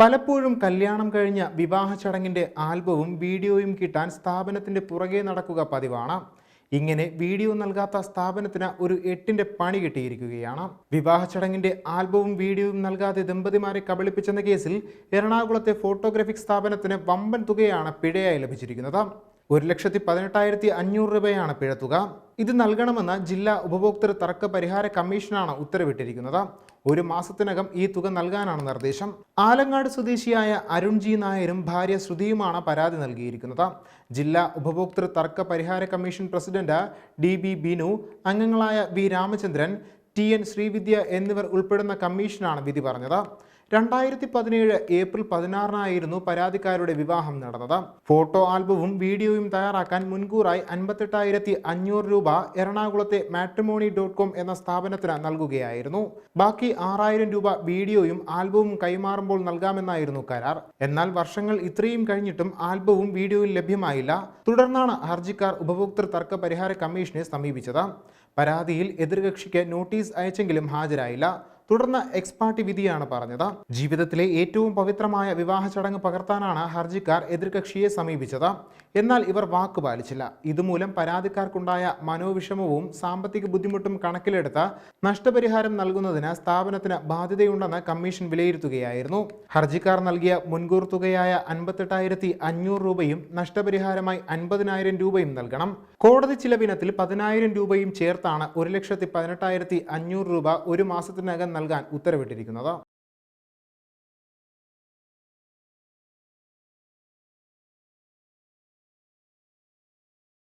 പലപ്പോഴും കല്യാണം കഴിഞ്ഞ വിവാഹ ചടങ്ങിന്റെ ആൽബവും വീഡിയോയും കിട്ടാൻ സ്ഥാപനത്തിന്റെ പുറകെ നടക്കുക പതിവാണ്. ഇങ്ങനെ വീഡിയോ നൽകാത്ത സ്ഥാപനത്തിന് ഒരു എട്ടിന്റെ പണി കിട്ടിയിരിക്കുകയാണ്. വിവാഹ ചടങ്ങിന്റെ ആൽബവും വീഡിയോയും നൽകാതെ ദമ്പതിമാരെ കബളിപ്പിച്ചെന്ന കേസിൽ എറണാകുളത്തെ ഫോട്ടോഗ്രാഫിക് സ്ഥാപനത്തിന് വമ്പൻ തുകയാണ് പിഴയായി ലഭിച്ചിരിക്കുന്നത്. ഒരു ലക്ഷത്തി പതിനെട്ടായിരത്തി അഞ്ഞൂറ് രൂപയാണ് പിഴത്തുക. ഇത് നൽകണമെന്ന് ജില്ലാ ഉപഭോക്തൃ തർക്ക പരിഹാര കമ്മീഷനാണ് ഉത്തരവിട്ടിരിക്കുന്നത്. ഒരു മാസത്തിനകം ഈ തുക നൽകാനാണ് നിർദ്ദേശം. ആലങ്ങാട് സ്വദേശിയായ അരുൺജി നായരും ഭാര്യ ശ്രുതിയുമാണ് പരാതി നൽകിയിരിക്കുന്നത്. ജില്ലാ ഉപഭോക്തൃ തർക്ക പരിഹാര commission president D B Binu അംഗങ്ങളായ V Ramachandran T N Sreevidya എന്നിവർ ഉൾപ്പെടുന്ന കമ്മീഷനാണ് വിധി പറഞ്ഞത്. രണ്ടായിരത്തി പതിനേഴ് ഏപ്രിൽ പതിനാറിനായിരുന്നു പരാതിക്കാരുടെ വിവാഹം നടന്നത്. ഫോട്ടോ ആൽബവും വീഡിയോയും തയ്യാറാക്കാൻ മുൻകൂറായി അൻപത്തെട്ടായിരത്തി അഞ്ഞൂറ് രൂപ എറണാകുളത്തെ മാട്രിമോണി ഡോട്ട് കോം എന്ന സ്ഥാപനത്തിന് നൽകുകയായിരുന്നു. ബാക്കി ആറായിരം രൂപ വീഡിയോയും ആൽബവും കൈമാറുമ്പോൾ നൽകാമെന്നായിരുന്നു കരാർ. എന്നാൽ വർഷങ്ങൾ ഇത്രയും കഴിഞ്ഞിട്ടും ആൽബവും വീഡിയോയും ലഭ്യമായില്ല. തുടർന്നാണ് ഹർജിക്കാർ ഉപഭോക്തൃ തർക്ക പരിഹാര കമ്മീഷനെ സമീപിച്ചത്. പരാതിയിൽ എതിർകക്ഷിക്ക് നോട്ടീസ് അയച്ചെങ്കിലും ഹാജരായില്ല. തുടർന്ന് എക്സ്പാർട്ടി വിധിയാണ് പറഞ്ഞത്. ജീവിതത്തിലെ ഏറ്റവും പവിത്രമായ വിവാഹ ചടങ്ങ് പകർത്താനാണ് ഹർജിക്കാർ എതിർകക്ഷിയെ സമീപിച്ചത്. എന്നാൽ ഇവർ വാക്ക് പാലിച്ചില്ല. ഇതുമൂലം പരാതിക്കാർക്കുണ്ടായ മനോവിഷമവും സാമ്പത്തിക ബുദ്ധിമുട്ടും കണക്കിലെടുത്ത് നഷ്ടപരിഹാരം നൽകുന്നതിന് സ്ഥാപനത്തിന് ബാധ്യതയുണ്ടെന്ന് കമ്മീഷൻ വിലയിരുത്തുകയായിരുന്നു. ഹർജിക്കാർ നൽകിയ മുൻകൂർ തുകയായ അൻപത്തെട്ടായിരത്തി അഞ്ഞൂറ് രൂപയും നഷ്ടപരിഹാരമായി അൻപതിനായിരം രൂപയും നൽകണം. കോടതി ചിലവിനത്തിൽ പതിനായിരം രൂപയും ചേർത്താണ് ഒരു ലക്ഷത്തി പതിനെട്ടായിരത്തി അഞ്ഞൂറ് രൂപ ഒരു മാസത്തിനകം നൽകാൻ ഉത്തരവിട്ടിരിക്കുന്നത്.